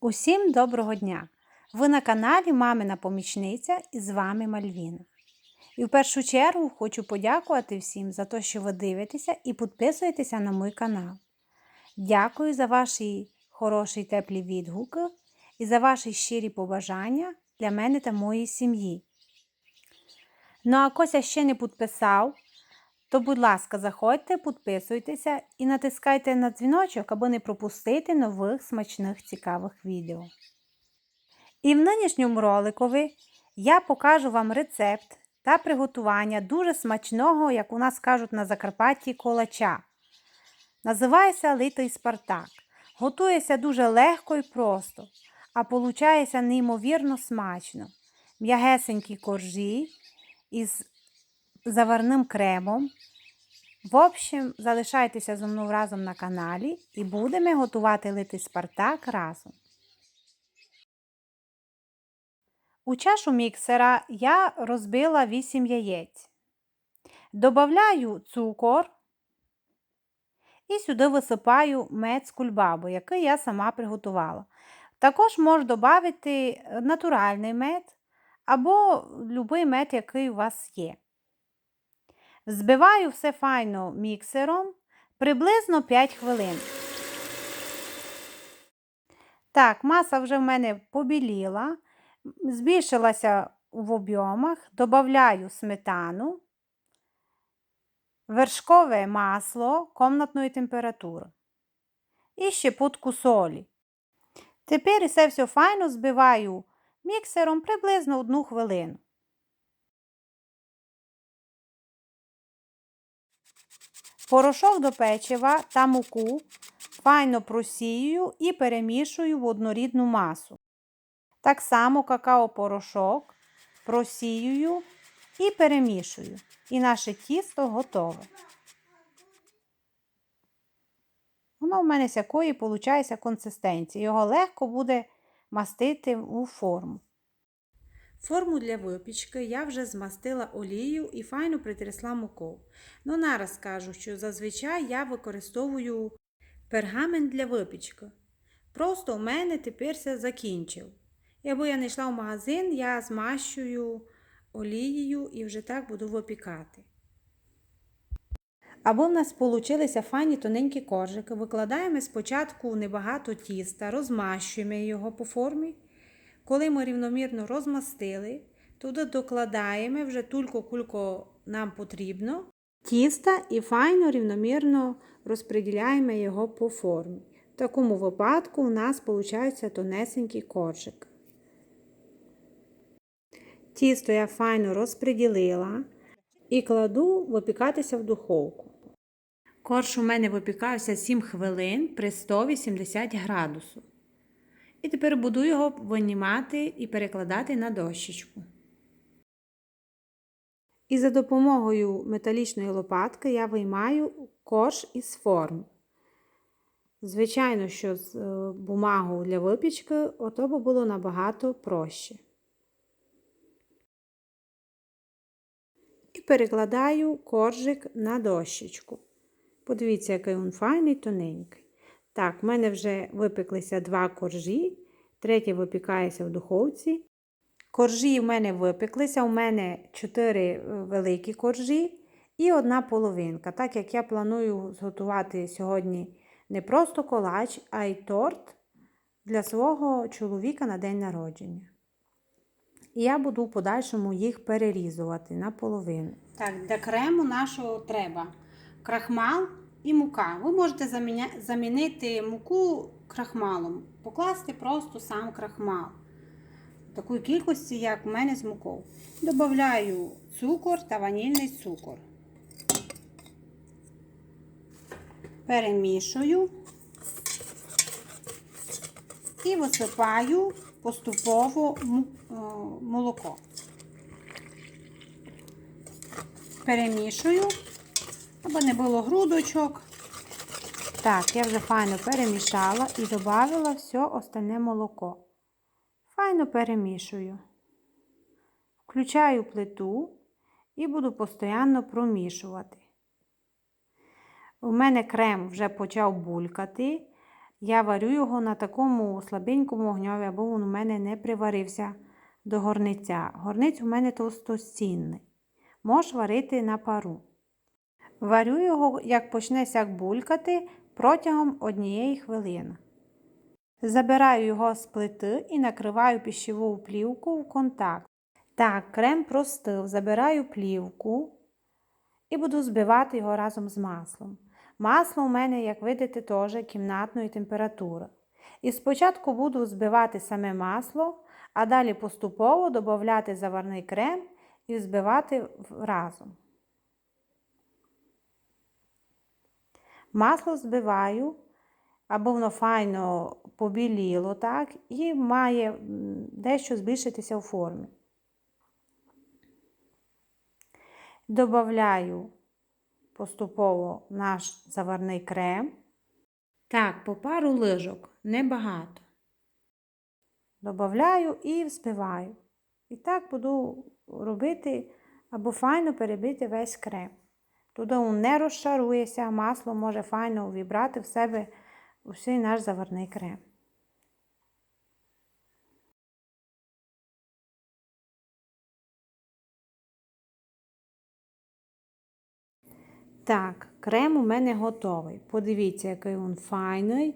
Усім доброго дня! Ви на каналі Мамина Помічниця і з вами Мальвіна. І в першу чергу хочу подякувати всім за те, що ви дивитеся і підписуєтеся на мій канал. Дякую за ваші хороші теплі відгуки і за ваші щирі побажання для мене та моєї сім'ї. Ну а кося ще не підписав, то, будь ласка, заходьте, підписуйтеся і натискайте на дзвіночок, аби не пропустити нових смачних цікавих відео. І в нинішньому роликові я покажу вам рецепт та приготування дуже смачного, як у нас кажуть на Закарпатті, колача. Називається литий Спартак. Готується дуже легко і просто, а получається неймовірно смачно. М'ягесенькі коржі із заварним кремом. В общем, залишайтеся зі мною разом на каналі і будемо готувати литий Спартак разом. У чашу міксера я розбила 8 яєць. Добавляю цукор і сюди висипаю мед з кульбабу, який я сама приготувала. Також можу додати натуральний мед або будь-який мед, який у вас є. Збиваю все файно міксером приблизно 5 хвилин. Так, маса вже в мене побіліла, збільшилася в об'ємах, додаю сметану, вершкове масло комнатної температури і щепотку солі. Тепер це все файно збиваю міксером приблизно 1 хвилину. Порошок до печива та муку файно просію і перемішую в однорідну масу. Так само какао-порошок просіюю і перемішую. І наше тісто готове. Воно в мене сякої виходить консистенції. Його легко буде мастити у форму. Форму для випічки я вже змастила олією і файно притрясла мукою. Ну, нараз кажу, що зазвичай я використовую пергамент для випічки. Просто у мене тепер все закінчив. І я не йшла в магазин, я змащую олією і вже так буду випікати. Або в нас получилися файні тоненькі коржики. Викладаємо спочатку небагато тіста, розмащуємо його по формі. Коли ми рівномірно розмастили, туди докладаємо вже тільки кулько нам потрібно. Тіста і файно рівномірно розподіляємо його по формі. В такому випадку у нас виходить тонесенький коржик. Тісто я файно розподілила і кладу випікатися в духовку. Корж у мене випікався 7 хвилин при 180 градусів. І тепер буду його винімати і перекладати на дощечку. І за допомогою металічної лопатки я виймаю корж із форм. Звичайно, що з бумагою для випічки ото б було набагато проще. І перекладаю коржик на дощечку. Подивіться, який він файний, тоненький. Так, в мене вже випеклися два коржі, третє випікається в духовці. Коржі в мене випеклися, у мене 4 великі коржі і одна половинка. Так як я планую зготувати сьогодні не просто колач, а й торт для свого чоловіка на день народження. І я буду в подальшому їх перерізувати на половину. Так, для крему нашого треба крахмал і мука. Ви можете замінити муку крахмалом, покласти просто сам крахмал. Такої кількості, як в мене з мукою. Добавляю цукор та ванільний цукор. Перемішую і висипаю поступово молоко. Перемішую, аби не було грудочок. Так, я вже файно перемішала і додала все остальне молоко. Файно перемішую. Включаю плиту і буду постійно промішувати. У мене крем вже почав булькати. я варю його на такому слабенькому огньові, або він у мене не приварився до горниця. Горниць у мене товстостінний. Можеш варити на пару. Варю його, як почне сяк булькати протягом однієї хвилини. Забираю його з плити і накриваю пищеву плівку в контакт. Так, крем простив, забираю плівку і буду збивати його разом з маслом. Масло у мене, як видите, теж кімнатної температури. І спочатку буду збивати саме масло, а далі поступово додати заварний крем і збивати разом. Масло збиваю, або воно файно побіліло, так, і має дещо збільшитися у формі. Добавляю поступово наш заварний крем. Так, по пару лижок, небагато. Добавляю і взбиваю. І так буду робити або файно перебити весь крем. Він не розшарується, масло може файно увібрати в себе усій наш заварний крем. Так, крем у мене готовий. Подивіться, який він файний,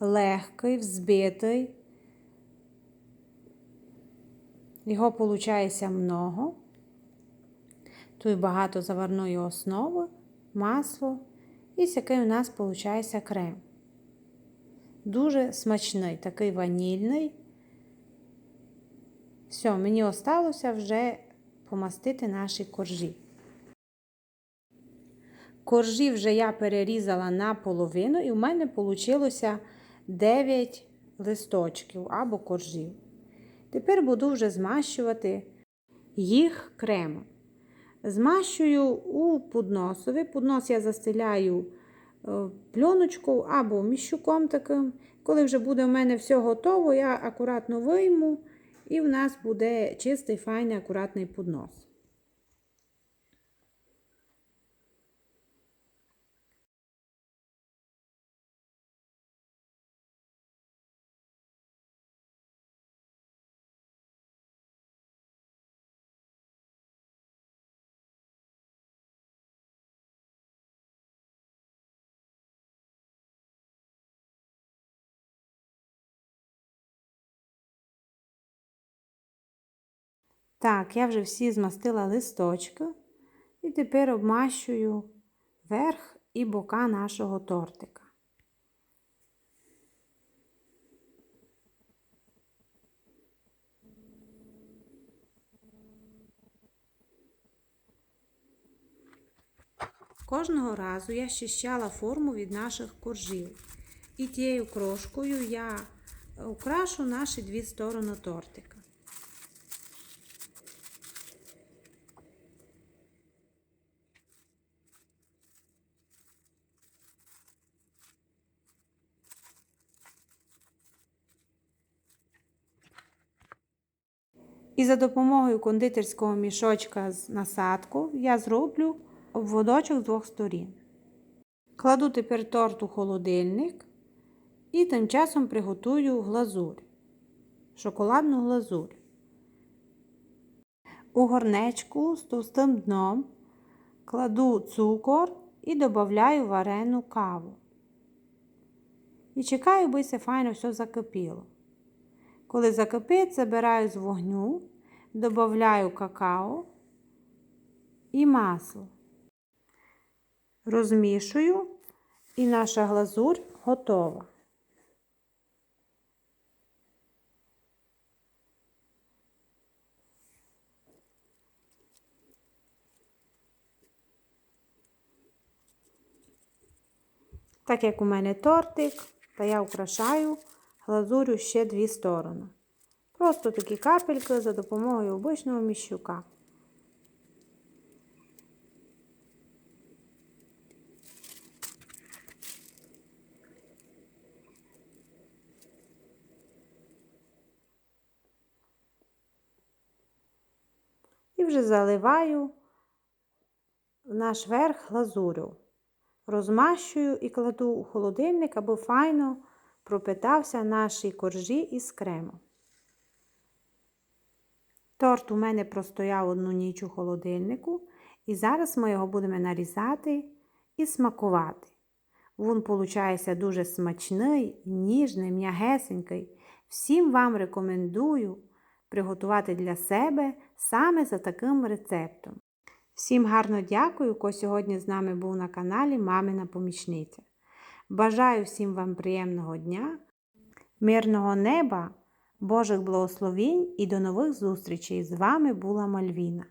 легкий, взбитий. Його виходить много. Тут багато заварної основи, масло. І який у нас виходить крем. Дуже смачний, такий ванільний. Все, мені осталося вже помастити наші коржі. Коржі вже я перерізала на половину, і в мене вийшло 9 листочків або коржів. Тепер буду вже змащувати їх кремом. Змащую у подносові. Поднос я застеляю пленочкою або міщуком таким. Коли вже буде в мене все готово, я акуратно вийму, і в нас буде чистий, файний, акуратний поднос. Так, я вже всі змастила листочки і тепер обмащую верх і бока нашого тортика. Кожного разу я щищала форму від наших коржів. І тією крошкою я украшу наші дві сторони тортика. І за допомогою кондитерського мішочка з насадку я зроблю обводочок з двох сторін. Кладу тепер торт у холодильник і тим часом приготую глазурь, шоколадну глазурь. У горнечку з товстим дном кладу цукор і додаю варену каву. І чекаю, би це файно все закипіло. Коли закипить, забираю з вогню, додаю какао і масло. Розмішую і наша глазурь готова. Так як у мене тортик, то я украшаю глазурю ще дві сторони. Просто такі капельки за допомогою обичного міщука. І вже заливаю в наш верх глазурю. Розмащую і кладу у холодильник, аби файно пропитався наші коржі із кремом. Торт у мене простояв одну ніч у холодильнику, і зараз ми його будемо нарізати і смакувати. Він, виходить, дуже смачний, ніжний, м'ягесенький. Всім вам рекомендую приготувати для себе саме за таким рецептом. Всім гарно дякую, хто сьогодні з нами був на каналі Мамина Помічниця. Бажаю всім вам приємного дня, мирного неба, Божих благословінь і до нових зустрічей! З вами була Мальвіна.